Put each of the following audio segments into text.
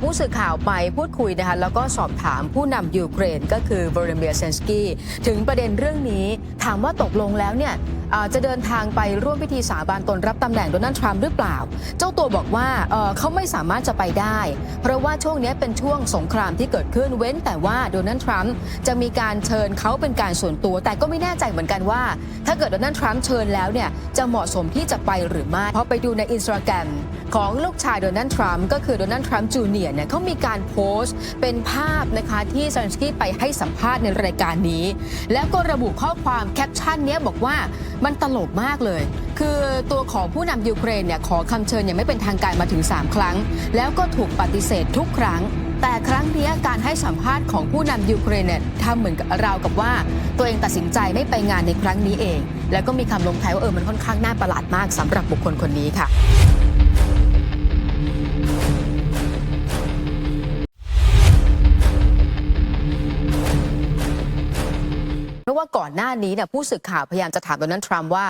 ผู้สื่อข่าวไปพูดคุยนะคะแล้วก็สอบถามผู้นำยูเครนก็คือวลเดเมียร์เซนสกี้ถึงประเด็นเรื่องนี้ ถามว่าตกลงแล้วเนี่ยจะเดินทางไปร่วมพิธีสาบานตนรับตำแหน่งโดนัลด์ทรัมป์หรือเปล่า เจ้าตัวบอกว่าเขาไม่สามารถจะไปได้ เพราะว่าช่วงนี้เป็นช่วงสงครามที่เกิดขึ้นเว้นแต่ว่าโดนัลด์ทรัมป์จะมีการเชิญเขาเป็นการส่วนตัว แต่ก็ไม่แน่ใจเหมือนกันว่า ถ้าเกิดโดนัลด์ทรัมป์เชิญแล้วเนี่ยจะเหมาะสมที่จะไปหรือไม่เพราะไปดูในอินสตาแกรมของลูกชายโดนัลด์ทรัมป์ก็คือโดนัลด์ทรัมป์จูเนียร์เนี่ยเขามีการโพสต์เป็นภาพนะคะที่ซาลนสกี้ไปให้สัมภาษณ์ในรายการนี้ แล้วก็ระบุข้อความแคปชั่นเนี้ยบอกว่ามันตลกมากเลย คือตัวของผู้นำยูเครนเนี่ยขอคำเชิญอย่างไม่เป็นทางการมาถึง 3 ครั้ง แล้วก็ถูกปฏิเสธทุกครั้ง แต่ครั้งนี้การให้สัมภาษณ์ของผู้นำยูเครนเนี่ยทำเหมือนกับราวกับว่า ตัวเองตัดสินใจไม่ไปงานในครั้งนี้เอง แล้วก็มีคำลงท้ายว่าเออมันค่อนข้างน่าประหลาดมากสำหรับบุคคลคนนี้ค่ะ อนหน้านี้เนี่ยผู้สื่อข่าวพยายามจะถามโดนัลด์ทรัมป์ว่า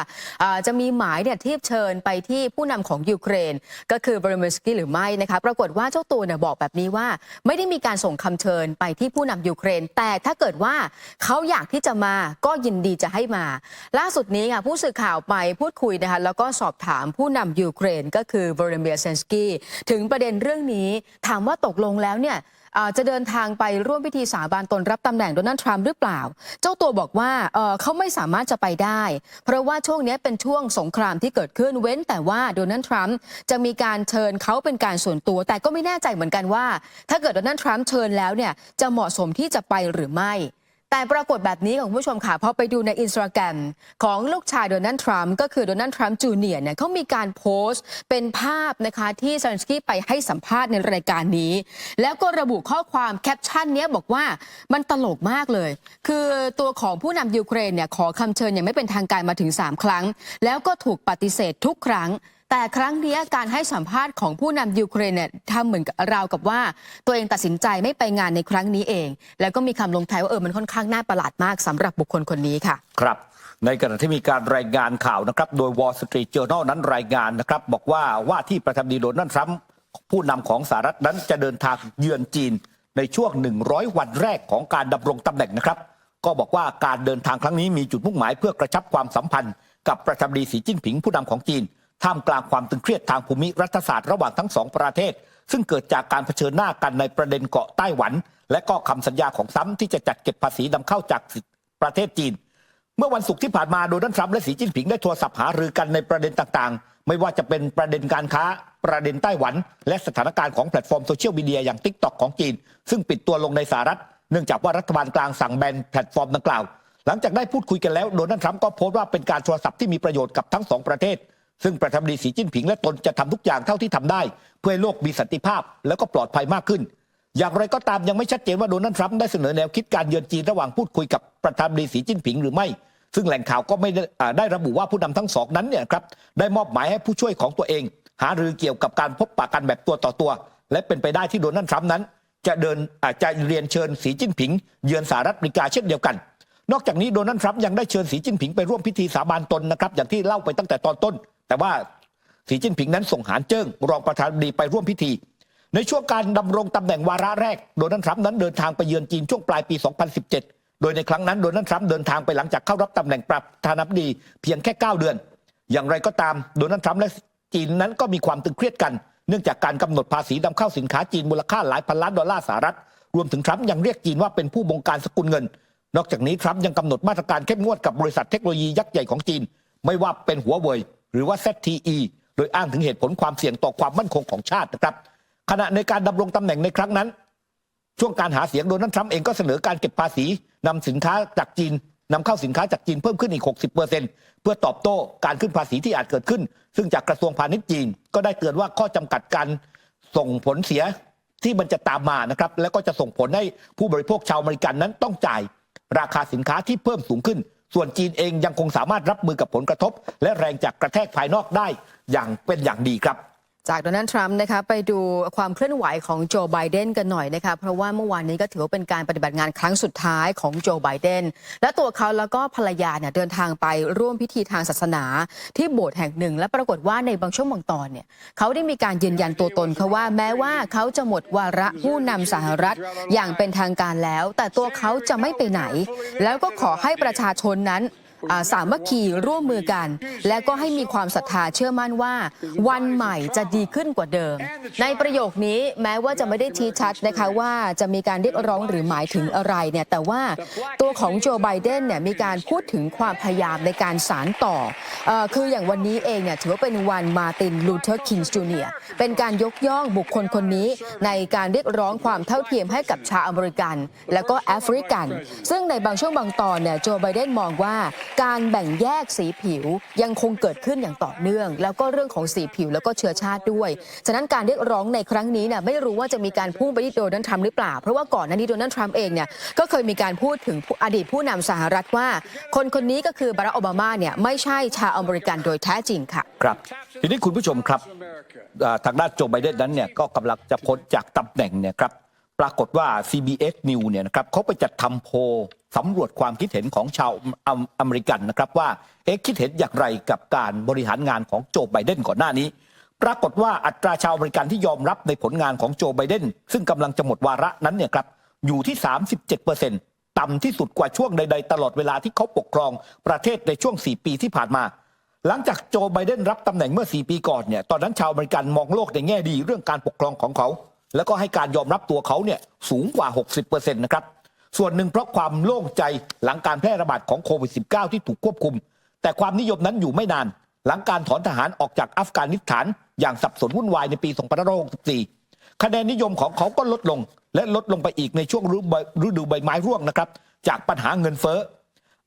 จะมีหมายเนี่ยที่เชิญไปที่ผู้นำของยูเครน ก็คือบริเมสกี้หรือไม่นะคะปรากฏว่าเจ้าตัวเนี่ยบอกแบบนี้ว่า ไม่ได้มีการส่งคำเชิญไปที่ผู้นำยูเครน แต่ถ้าเกิดว่าเขาอยากที่จะมาก็ยินดีจะให้มา ล่าสุดนี้ค่ะผู้สื่อข่าวไปพูดคุยนะคะแล้วก็สอบถามผู้นำยูเครน ก็คือวลาดิเมียเซนสกี้ถึงประเด็นเรื่องนี้ถามว่าตกลงแล้วเนี่ย จะเดินทางไปร่วมพิธีสาบานตนรับตำแหน่งโดนัลด์ทรัมป์หรือเปล่า เจ้าตัวบอกว่าเอ่อเขาไม่สามารถจะไปได้ เพราะว่าช่วงนี้เป็นช่วงสงครามที่เกิดขึ้นเว้นแต่ว่าโดนัลด์ทรัมป์จะมีการเชิญเขาเป็นการส่วนตัว แต่ก็ไม่แน่ใจเหมือนกันว่า ถ้าเกิดโดนัลด์ทรัมป์เชิญแล้วเนี่ยจะเหมาะสมที่จะไปหรือไม่ แต่ปรากฏแบบนี้ค่ะคุณผู้ชมค่ะพอไปดูในอินสตาแกรมของลูกชายโดนัลด์ทรัมป์ก็คือโดนัลด์ทรัมป์จูเนียร์เนี่ยเขามีการโพสต์เป็นภาพนะคะที่ซาลนสกี้ไปให้สัมภาษณ์ในรายการนี้ แล้วก็ระบุข้อความแคปชั่นเนี้ยบอกว่ามันตลกมากเลย คือตัวของผู้นำยูเครนเนี่ยขอคำเชิญอย่างไม่เป็นทางการมาถึง 3 ครั้ง แล้วก็ถูกปฏิเสธทุกครั้ง แต่ครั้งนี้การให้สัมภาษณ์ของผู้นำยูเครนเนี่ยทำเหมือนกับราวกับว่า ตัวเองตัดสินใจไม่ไปงานในครั้งนี้เอง แล้วก็มีคำลงท้ายว่าเออมันค่อนข้างน่าประหลาดมากสำหรับบุคคลคนนี้ค่ะ ครับ ในขณะที่มีการรายงานข่าวนะครับ โดย Wall Street Journal นั้นรายงานนะครับ บอกว่าว่าที่ประธานาธิบดีโดนัลด์ทรัมป์ผู้นำของสหรัฐนั้นจะเดินทางเยือนจีน ในช่วง 100 วันแรกของการดำรงตำแหน่งนะครับ ก็บอกว่าการเดินทางครั้งนี้มีจุดมุ่งหมายเพื่อกระชับความสัมพันธ์ กับประธานาธิบดีสีจิ้นผิงผู้นำของจีน ท่ามกลางความตึงเครียดทางภูมิรัฐศาสตร์ระหว่างทั้งสองประเทศ ซึ่งเกิดจากการเผชิญหน้ากันในประเด็นเกาะไต้หวัน และก็คำสัญญาของซ้ำที่จะจัดเก็บภาษีนำเข้าจากประเทศจีน เมื่อวันศุกร์ที่ผ่านมาโดนัลด์ทรัมป์และสีจิ้นผิงได้โทรศัพท์หารือกันในประเด็นต่างๆ ไม่ว่าจะเป็นประเด็นการค้า ประเด็นไต้หวัน และสถานการณ์ของแพลตฟอร์มโซเชียลมีเดียอย่างทิกตอกของจีน ซึ่งปิดตัวลงในสหรัฐเนื่องจากว่ารัฐบาลกลางสั่งแบนแพลตฟอร์มดังกล่าว หลังจากได้พูดคุยกันแล้วโดนัลด์ทรัมป์ก็โพสต์ว่าเป็นการโทรศัพท์ที่มีประโยชน์กับทั้งสองประเทศ ซึ่งประธานาธิบดีสีจิ้นผิงและตนจะทำทุกอย่างเท่าที่ทำได้ เพื่อให้โลกมีสันติภาพแล้วก็ปลอดภัยมากขึ้น อย่างไรก็ตามยังไม่ชัดเจนว่าโดนัลด์ทรัมป์ได้เสนอแนวคิดการเยือนจีนระหว่างพูดคุยกับประธานาธิบดีสีจิ้นผิงหรือไม่ ซึ่งแหล่งข่าวก็ไม่ได้ไดระบุว่าผู้นำทั้งสองนั้นเนี่ยครับได้มอบหมายให้ผู้ช่วยของตัวเอง หารือเกี่ยวกับการพบปะกันแบบตัวต่อตัว และเป็นไปได้ที่โดนัลด์ทรัมป์นั้น จะเดินอาจจะเรียนเชิญสีจิ้นผิง เยือนสหรัฐอเมริกาเช่นเดียวกันนอกจากนี้โดนัลด์ทรัมป์ยังได้เชิญสีจิ้นผิงไปร่วมพิธีสาบานตนนะครับอย่างที่เล่าไปตั้งแต่ตอนต้น แต่ว่าสีจิ้นผิงนั้นส่งหานเจิ้งรองประธานาธิบดีไปร่วมพิธี ในช่วงการดำรงตำแหน่งวาระแรก โดนัลด์ทรัมป์นั้นเดินทางไปเยือนจีนช่วงปลายปี 2017 โดยในครั้งนั้นโดนัลด์ทรัมป์เดินทางไปหลังจากเข้ารับตำแหน่งประธานาธิบดีเพียงแค่ 9 เดือน อย่างไรก็ตามโดนัลด์ทรัมป์และจีนนั้นก็มีความตึงเครียดกัน เนื่องจากการกำหนดภาษีนำเข้าสินค้าจีนมูลค่าหลายพันล้านดอลลาร์สหรัฐ รวมถึงทรัมป์ยังเรียกจีนว่าเป็นผู้บงการสกุลเงิน นอกจากนี้ทรัมป์ยังกำหนดมาตรการเข้มงวดกับบริษัทเทคโนโลยียักษ์ใหญ่ของจีน ไม่ว่าเป็นหัวเว่ย หรือว่า ZTE โดยอ้างถึงเหตุผลความเสี่ยงต่อความมั่นคงของชาตินะครับ ขณะในการดำรงตำแหน่งในครั้งนั้น ช่วงการหาเสียงโดนัลด์ทรัมป์เองก็เสนอการเก็บภาษีนำสินค้าจากจีนนำเข้าสินค้าจากจีนเพิ่มขึ้นอีก 60%เพื่อตอบโต้การขึ้นภาษีที่อาจเกิดขึ้น ซึ่งจากกระทรวงพาณิชย์จีน ก็ได้เตือนว่าข้อจำกัดการส่งผลเสียที่มันจะตามมานะครับ แล้วก็จะส่งผลให้ผู้บริโภคชาวอเมริกันนั้นต้องจ่าย ราคาสินค้าที่เพิ่มสูงขึ้น ส่วนจีนเองยังคงสามารถรับมือกับผลกระทบ และแรงจากกระแทกภายนอกได้อย่างเป็นอย่างดีครับ จากโดนัลด์ทรัมป์นะคะไปดูความเคลื่อนไหวของโจไบเดนกันหน่อยนะคะเพราะว่าเมื่อวานนี้ก็ถือว่าเป็นการปฏิบัติงานครั้งสุดท้ายของโจไบเดนและตัวเขาแล้วก็ภรรยาเนี่ยเดินทางไปร่วมพิธีทางศาสนา ที่โบสถ์แห่งหนึ่ง และปรากฏว่าในบางช่วงบางตอนเนี่ยเขาได้มีการยืนยันตัวตนเขาว่าแม้ว่าเขาจะหมดวาระผู้นำสหรัฐอย่างเป็นทางการแล้ว แต่ตัวเขาจะไม่ไปไหน แล้วก็ขอให้ประชาชนนั้น สามัคคีร่วมมือกัน และก็ให้มีความศรัทธาเชื่อมั่นว่า วันใหม่จะดีขึ้นกว่าเดิม ในประโยคนี้แม้ว่าจะไม่ได้ชี้ชัดนะคะว่าจะมีการเรียกร้องหรือหมายถึงอะไรเนี่ยแต่ว่าตัวของโจไบเดนเนี่ยมีการพูดถึงความพยายามในการสารต่ออคืออย่างวันนี้เองเนี่ยถือว่าเป็นวันมาตินลูเทอร์คิงจูเนียเป็นการยกย่องบุคคลคนนี้ในการเรียกร้องความเท่าเทียมให้กับชาวอเมริกัน และก็แอฟริกัน ซึ่งในบางช่วงบางตอนเนี่ยโจไบเดนมองว่าการแบ่งแยกสีผิวยังคงเกิดขึ้นอย่างต่อเนื่อง แล้วก็เรื่องของสีผิวแล้วก็เชื้อชาติด้วย ฉะนั้นการเรียกร้องในครั้งนี้เนี่ยไม่รู้ว่าจะมีการพุ่งไปที่โดนัลด์ทรัมป์หรือเปล่า เพราะว่าก่อนหน้านี้โดนัลด์ทรัมป์เองเนี่ยก็เคยมีการพูดถึงอดีตผู้นำสหรัฐว่า คนคนนี้ก็คือบารักโอบามาเนี่ยไม่ใช่ชาวอเมริกันโดยแท้จริงค่ะครับทีนี้คุณผู้ชมครับทางด้านโจไบเดนนั้นเนี่ยก็กำลังจะพ้นจากตำแหน่งเนี่ยครับ ปรากฏว่า CBS News เนี่ยนะครับเขาไปจัดทำโพลสำรวจความคิดเห็นของชาวอเมอเมริกันนะครับว่าเอ๊ะคิดเห็นอย่างไรกับการบริหารงานของโจไบเดนก่อนหน้านี้ ปรากฏว่าอัตราชาวอเมริกันที่ยอมรับในผลงานของโจไบเดนซึ่งกำลังจะหมดวาระนั้นเนี่ยครับอยู่ที่ 37%ต่ำที่สุดกว่าช่วงใด ๆ ตลอดเวลาที่เขาปกครองประเทศในช่วง 4 ปีที่ผ่านมา หลังจากโจไบเดนรับตำแหน่งเมื่อ 4 ปีก่อนเนี่ยตอนนั้นชาวอเมริกันมองโลกในแง่ดีเรื่องการปกครองของเขา แล้วก็ให้การยอมรับตัวเขาเนี่ยสูงกว่า 60%นะครับ ส่วนหนึ่งเพราะความโล่งใจหลังการแพร่ระบาดของโควิด -19 ที่ถูกควบคุม แต่ความนิยมนั้นอยู่ไม่นาน หลังการถอนทหารออกจากอัฟกานิสถาน อย่างสับสนวุ่นวายในปี 2564 คะแนนนิยมของเขาก็ลดลง และลดลงไปอีกในช่วงฤดูใบฤดูใบไม้ร่วงนะครับ จากปัญหาเงินเฟ้อ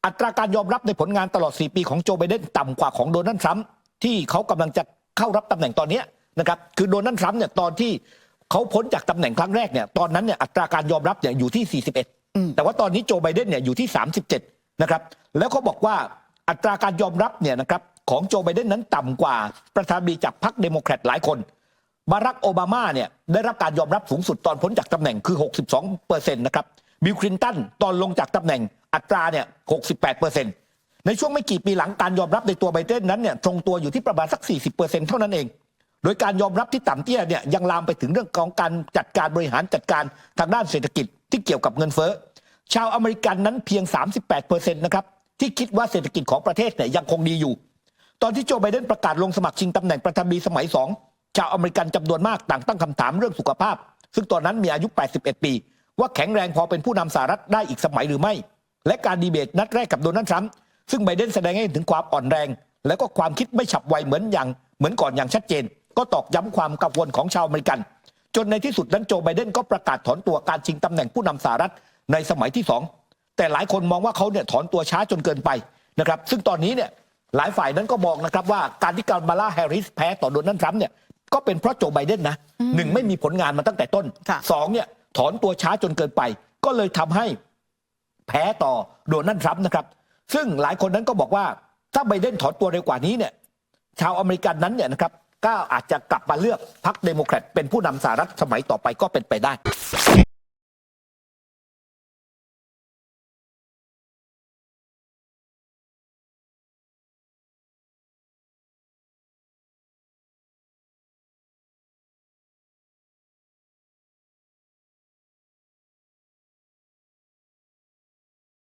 อัตราการยอมรับในผลงานตลอด 4 ปีของโจไบเดนต่ำกว่าของโดนัลด์ทรัมป์ที่เขากำลังจะเข้ารับตำแหน่งตอนนี้นะครับ คือโดนัลด์ทรัมป์เนี่ยตอนที่ เขาพ้นจากตำแหน่งครั้งแรกเนี่ยตอนนั้นเนี่ยอัตราการยอมรับเนี่ยอยู่ที่ 41 แต่ว่าตอนนี้โจไบเดนเนี่ยอยู่ที่ 37 นะครับ แล้วเขาบอกว่าอัตราการยอมรับเนี่ยนะครับของโจไบเดนนั้นต่ำกว่าประธานาธิบดีจากพรรคเดโมแครตหลายคนบารักโอบามาเนี่ยได้รับการยอมรับสูงสุดตอนพ้นจากตำแหน่งคือ 62เปอร์เซ็นต์นะครับบิลคลินตันตอนลงจากตำแหน่งอัตราเนี่ย 68เปอร์เซ็นต์ในช่วงไม่กี่ปีหลังการยอมรับในตัวไบเดนนั้นเนี่ยตรงตัวอยู่ที่ประมาณสัก 40เปอร์เซ็นต์เท่านั้นเอง โดยการยอมรับที่ต่ำเตี้ยเนี่ยยังลามไปถึงเรื่องของการจัดการบริหารจัดการทางด้านเศรษฐกิจที่เกี่ยวกับเงินเฟ้อชาวอเมริกันนั้นเพียง 38เปอร์เซ็นต์นะครับที่คิดว่าเศรษฐกิจของประเทศเนี่ยยังคงดีอยู่ ตอนที่โจไบเดนประกาศลงสมัครชิงตำแหน่งประธานาธิบดีสมัยสองชาวอเมริกันจำนวนมากต่างตั้งคำถามเรื่องสุขภาพ ซึ่งตอนนั้นมีอายุ 81 ปี ว่าแข็งแรงพอเป็นผู้นำสหรัฐได้อีกสมัยหรือไม่ และการดีเบตนัดแรกกับโดนัลด์ทรัมป์ซึ่งไบเดนแสดงให้เห็นถึงความอ่อนแรง และก็ความคิดไม่ฉับไวเหมือนอย่างเหมือนก่อนอย่างชัดเจน ก็ตอกย้ำความกังวลของชาวอเมริกัน จนในที่สุดนั้นโจไบเดนก็ประกาศถอนตัวการชิงตำแหน่งผู้นำสหรัฐในสมัยที่สองแต่หลายคนมองว่าเขาเนี่ยถอนตัวช้าจนเกินไปนะครับซึ่งตอนนี้เนี่ยหลายฝ่ายนั้นก็มองนะครับว่าการที่กามาลาแฮร์ริสแพ้ต่อโดนัลด์ทรัมป์เนี่ยก็เป็นเพราะโจไบเดนนะหนึ่งไม่มีผลงานมาตั้งแต่ต้นค่ะสองเนี่ยถอนตัวช้าจนเกินไป ก็เลยทำให้แพ้ต่อโดนัลด์ทรัมป์นะครับ ซึ่งหลายคนนั้นก็บอกว่าถ้าไบเดนถอนตัวเร็วกว่านี้เนี่ยชาวอเมริกันนั้นเนี่ยนะครับ ก้าวอาจจะกลับมาเลือกพรรคเดโมแครตเป็นผู้นำสหรัฐสมัยต่อไปก็เป็นไปได้